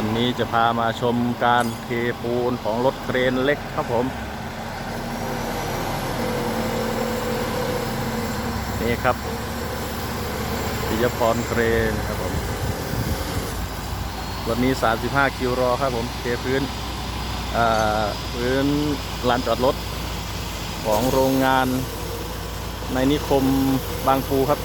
วันนี้จะพามาชมการเทปูนของรถเครนเล็กครับผมนี่ครับปิยพรเครนครับผมวันนี้ 35 คิวรอครับผมเทพื้นพื้นลานจอดรถของโรงงานในนิคมบางปูครับ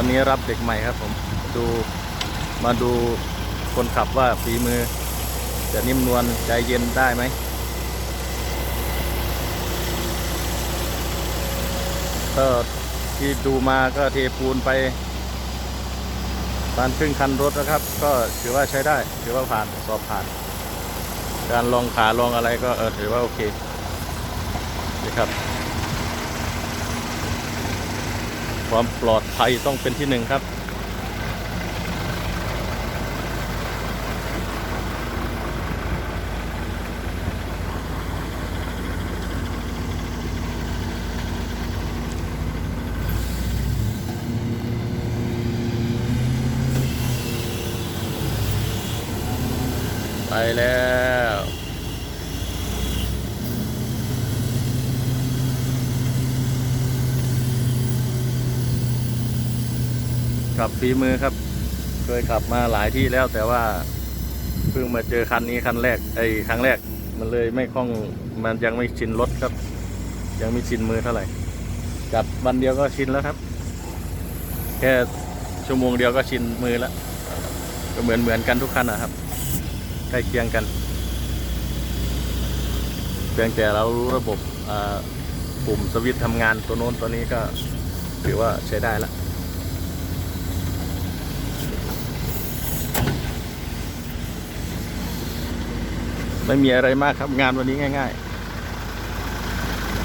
วันนี้รับเด็กใหม่ครับผมดูมาดูคนขับว่าฝีมือ จะนิ่มนวลใจเย็นได้ไหมก็ที่ดูมาก็เทปูนไปปานครึ่งคันรถนะครับ ก็ถือว่าใช้ได้ ถือว่าผ่านสอบผ่าน การลองขาลองอะไรก็เออถือว่าโอเคนี่ครับ ความปลอดภัยต้องเป็นที่หนึ่งครับ ไปแล้ว ขับฝีมือครับ เคยขับมาหลายที่แล้วแต่ว่าเพิ่งมาเจอคันนี้คันแรกไอ้ครั้งแรกมันเลยไม่คล่องมันยังไม่ชินรถครับ ยังไม่ชินมือเท่าไหร่จับวันเดียวก็ชินแล้วครับ แค่ชั่วโมงเดียวก็ชินมือแล้วก็เหมือนเหมือนกันทุกคันนะครับใกล้เคียงกันเพียงแต่เรารู้ระบบอ่าปุ่มสวิตช์ทำงานตัวโน้นตัวนี้ก็ถือว่าใช้ได้แล้ว ไม่มีอะไรมากครับงานวันนี้ง่าย ๆ